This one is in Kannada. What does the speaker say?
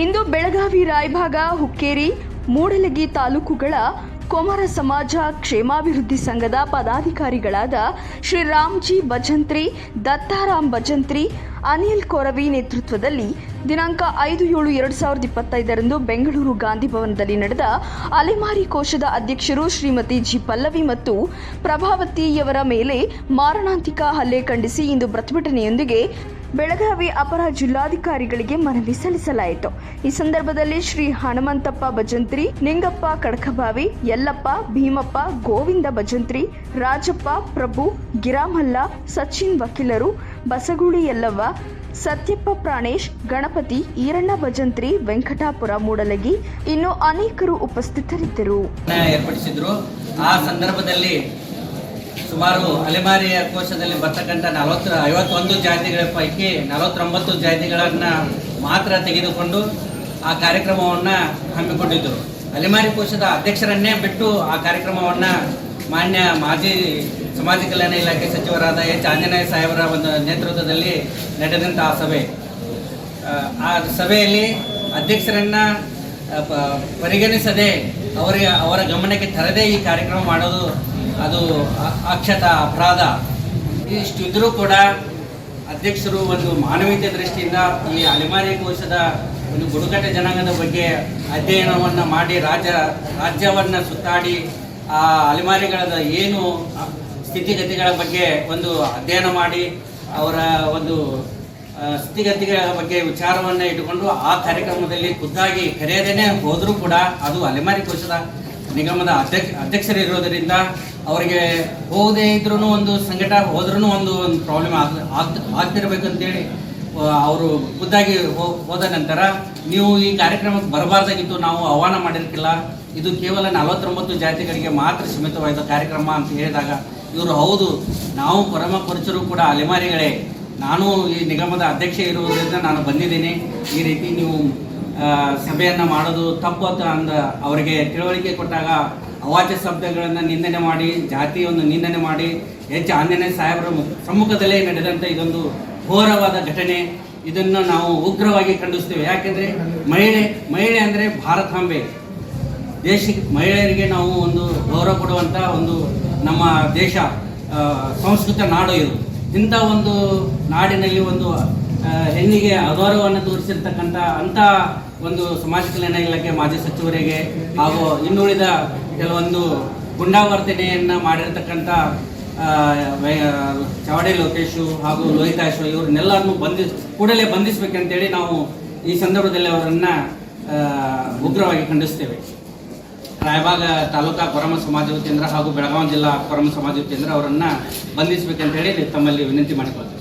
ಇಂದು ಬೆಳಗಾವಿ ರಾಯಭಾಗ, ಹುಕ್ಕೇರಿ, ಮೂಡಲಗಿ ತಾಲೂಕುಗಳ ಕೊಮರ ಸಮಾಜ ಕ್ಷೇಮಾಭಿವೃದ್ಧಿ ಸಂಘದ ಪದಾಧಿಕಾರಿಗಳಾದ ಶ್ರೀ ರಾಮ್ಜಿ ಭಜಂತ್ರಿ, ದತ್ತಾರಾಮ್ ಭಜಂತ್ರಿ, ಅನಿಲ್ ಕೊರವಿ ನೇತೃತ್ವದಲ್ಲಿ ದಿನಾಂಕ ಐದು ಏಳು ಎರಡು ಸಾವಿರದ ಇಪ್ಪತ್ತೈದರಂದು ಬೆಂಗಳೂರು ಗಾಂಧಿ ಭವನದಲ್ಲಿ ನಡೆದ ಅಲೆಮಾರಿ ಕೋಶದ ಅಧ್ಯಕ್ಷರು ಶ್ರೀಮತಿ ಜಿ ಪಲ್ಲವಿ ಮತ್ತು ಪ್ರಭಾವತಿಯವರ ಮೇಲೆ ಮಾರಣಾಂತಿಕ ಹಲ್ಲೆ ಖಂಡಿಸಿ ಇಂದು ಪ್ರತಿಭಟನೆಯೊಂದಿಗೆ ಬೆಳಗಾವಿ ಅಪರ ಜಿಲ್ಲಾಧಿಕಾರಿಗಳಿಗೆ ಮನವಿ ಸಲ್ಲಿಸಲಾಯಿತು. ಈ ಸಂದರ್ಭದಲ್ಲಿ ಶ್ರೀ ಹನುಮಂತಪ್ಪ ಭಜಂತ್ರಿ, ನಿಂಗಪ್ಪ ಕಡಕಬಾವಿ, ಯಲ್ಲಪ್ಪ, ಭೀಮಪ್ಪ, ಗೋವಿಂದ ಭಜಂತ್ರಿ, ರಾಜಪ್ಪ, ಪ್ರಭು, ಗಿರಾಮಲ್ಲ, ಸಚಿನ್ ವಕೀಲರು, ಬಸಗುಳಿ ಯಲ್ಲವ್ವ, ಸತ್ಯಪ್ಪ ಪ್ರಾಣೇಶ್, ಗಣಪತಿ, ಈರಣ್ಣ ಭಜಂತ್ರಿ, ವೆಂಕಟಾಪುರ ಮೂಡಲಗಿ ಇನ್ನು ಅನೇಕರು ಉಪಸ್ಥಿತರಿದ್ದರು. ಏರ್ಪಡಿಸಿದ್ರು. ಆ ಸಂದರ್ಭದಲ್ಲಿ ಸುಮಾರು ಅಲೆಮಾರಿಯ ಕೋಶದಲ್ಲಿ ಬರ್ತಕ್ಕಂಥ ನಲವತ್ತು ಐವತ್ತೊಂದು ಜಾತಿಗಳ ಪೈಕಿ ನಲವತ್ತೊಂಬತ್ತು ಜಾತಿಗಳನ್ನು ಮಾತ್ರ ತೆಗೆದುಕೊಂಡು ಆ ಕಾರ್ಯಕ್ರಮವನ್ನು ಹಮ್ಮಿಕೊಂಡಿದ್ದರು. ಅಲೆಮಾರಿ ಕೋಶದ ಅಧ್ಯಕ್ಷರನ್ನೇ ಬಿಟ್ಟು ಆ ಕಾರ್ಯಕ್ರಮವನ್ನು ಮಾನ್ಯ ಮಾಜಿ ಸಮಾಜ ಕಲ್ಯಾಣ ಇಲಾಖೆ ಸಚಿವರಾದ ಎಚ್. ಆಂಜನೇಯ ಸಾಹೇಬರ ಒಂದು ನೇತೃತ್ವದಲ್ಲಿ ನಡೆದಂಥ ಆ ಸಭೆ. ಆ, ಸಭೆಯಲ್ಲಿ ಅಧ್ಯಕ್ಷರನ್ನ ಪರಿಗಣಿಸದೆ ಅವರಿಗೆ ಅವರ ಗಮನಕ್ಕೆ ತರದೇ ಈ ಕಾರ್ಯಕ್ರಮ ಮಾಡೋದು ಅದು ಅಕ್ಷತ ಅಪರಾಧ. ಇಷ್ಟಿದ್ರೂ ಕೂಡ ಅಧ್ಯಕ್ಷರು ಒಂದು ಮಾನವೀಯತೆ ದೃಷ್ಟಿಯಿಂದ ಈ ಅಲೆಮಾರಿ ಕೋಶದ ಒಂದು ಬುಡಕಟ್ಟು ಜನಾಂಗದ ಬಗ್ಗೆ ಅಧ್ಯಯನವನ್ನು ಮಾಡಿ ರಾಜ್ಯ ರಾಜ್ಯವನ್ನು ಸುತ್ತಾಡಿ ಆ ಅಲೆಮಾರಿಗಳ ಏನು ಸ್ಥಿತಿಗತಿಗಳ ಬಗ್ಗೆ ಒಂದು ಅಧ್ಯಯನ ಮಾಡಿ ಅವರ ಒಂದು ಸ್ಥಿತಿಗತಿಗಳ ಬಗ್ಗೆ ವಿಚಾರವನ್ನು ಇಟ್ಟುಕೊಂಡು ಆ ಕಾರ್ಯಕ್ರಮದಲ್ಲಿ ಖುದ್ದಾಗಿ ಕರೆಯದೇನೆ ಹೋದರೂ ಕೂಡ ಅದು ಅಲೆಮಾರಿ ಕೋಶದ ನಿಗಮದ ಅಧ್ಯಕ್ಷ, ಅಧ್ಯಕ್ಷರಿರೋದರಿಂದ ಅವರಿಗೆ ಹೋಗದೇ ಇದ್ರೂ ಒಂದು ಸಂಘಟ ಹೋದ್ರೂ ಒಂದು ಒಂದು ಪ್ರಾಬ್ಲಮ್ ಆಗ್ ಆಗ್ತ ಆಗ್ತಿರ್ಬೇಕಂತೇಳಿ ಅವರು ಖುದ್ದಾಗಿ ಹೋದ ನಂತರ ನೀವು ಈ ಕಾರ್ಯಕ್ರಮಕ್ಕೆ ಬರಬಾರ್ದಾಗಿತ್ತು, ನಾವು ಆಹ್ವಾನ ಮಾಡಿರ್ಕಿಲ್ಲ. ಇದು ಕೇವಲ ನಲವತ್ತೊಂಬತ್ತು ಜಾತಿಗಳಿಗೆ ಮಾತ್ರ ಸೀಮಿತವಾದ ಕಾರ್ಯಕ್ರಮ ಅಂತ ಹೇಳಿದಾಗ ಇವರು ಹೌದು, ನಾವು ಪರಮ ಪುರುಷರು ಕೂಡ ಅಲೆಮಾರಿಗಳೇ. ನಾನು ಈ ನಿಗಮದ ಅಧ್ಯಕ್ಷ ಇರುವುದರಿಂದ ನಾನು ಬಂದಿದ್ದೀನಿ. ಈ ರೀತಿ ನೀವು ಸಭೆಯನ್ನ ಮಾಡೋದು ತಪ್ಪು ಅಂತ ಅಂದ ಅವರಿಗೆ ತಿಳುವಳಿಕೆ ಕೊಟ್ಟಾಗ ಅವಾಚ್ಯ ಶಬ್ದಗಳನ್ನು ನಿಂದನೆ ಮಾಡಿ ಜಾತಿಯನ್ನು ನಿಂದನೆ ಮಾಡಿ ಹೆಚ್ಚು ಆಂಜನೇಯ ಸಾಹೇಬರ ಸಮ್ಮುಖದಲ್ಲೇ ನಡೆದಂಥ ಇದೊಂದು ಘೋರವಾದ ಘಟನೆ. ಇದನ್ನು ನಾವು ಉಗ್ರವಾಗಿ ಖಂಡಿಸ್ತೇವೆ. ಯಾಕೆಂದರೆ ಮಹಿಳೆ ಮಹಿಳೆ ಅಂದರೆ ಭಾರತಾಂಬೆ. ದೇಶಕ್ಕೆ ಮಹಿಳೆಯರಿಗೆ ನಾವು ಒಂದು ಗೌರವ ಕೊಡುವಂಥ ಒಂದು ನಮ್ಮ ದೇಶ ಸಂಸ್ಕೃತ ನಾಡು ಇದು. ಇಂಥ ಒಂದು ನಾಡಿನಲ್ಲಿ ಒಂದು ಹೆಣ್ಣಿಗೆ ಅಗೌರವವನ್ನು ತೋರಿಸಿರ್ತಕ್ಕಂಥ ಅಂಥ ಒಂದು ಸಮಾಜ ಕಲ್ಯಾಣ ಇಲಾಖೆ ಮಾಜಿ ಸಚಿವರಿಗೆ ಹಾಗೂ ಇನ್ನುಳಿದ ಕೆಲವೊಂದು ಗುಂಡಾವರ್ತನೆಯನ್ನು ಮಾಡಿರ್ತಕ್ಕಂಥ ಚಾವಡೆ ಲೋಕೇಶು ಹಾಗೂ ಲೋಹಿತಾಶು ಇವ್ರನ್ನೆಲ್ಲರನ್ನು ಬಂಧಿ, ಕೂಡಲೇ ಬಂಧಿಸಬೇಕಂತೇಳಿ ನಾವು ಈ ಸಂದರ್ಭದಲ್ಲಿ ಅವರನ್ನು ಉಗ್ರವಾಗಿ ಖಂಡಿಸ್ತೇವೆ. ರಾಯಬಾಗ ತಾಲೂಕಾ ಕೊರಮ ಸಮಾಜ ಕೇಂದ್ರ ಹಾಗೂ ಬೆಳಗಾವಿ ಜಿಲ್ಲಾ ಕೊರಮ ಸಮಾಜ ಕೇಂದ್ರ ಅವರನ್ನ ಬಂಧಿಸಬೇಕಂತ ಹೇಳಿ ತಮ್ಮಲ್ಲಿ ವಿನಂತಿ ಮಾಡಿಕೊಳ್ತೇವೆ.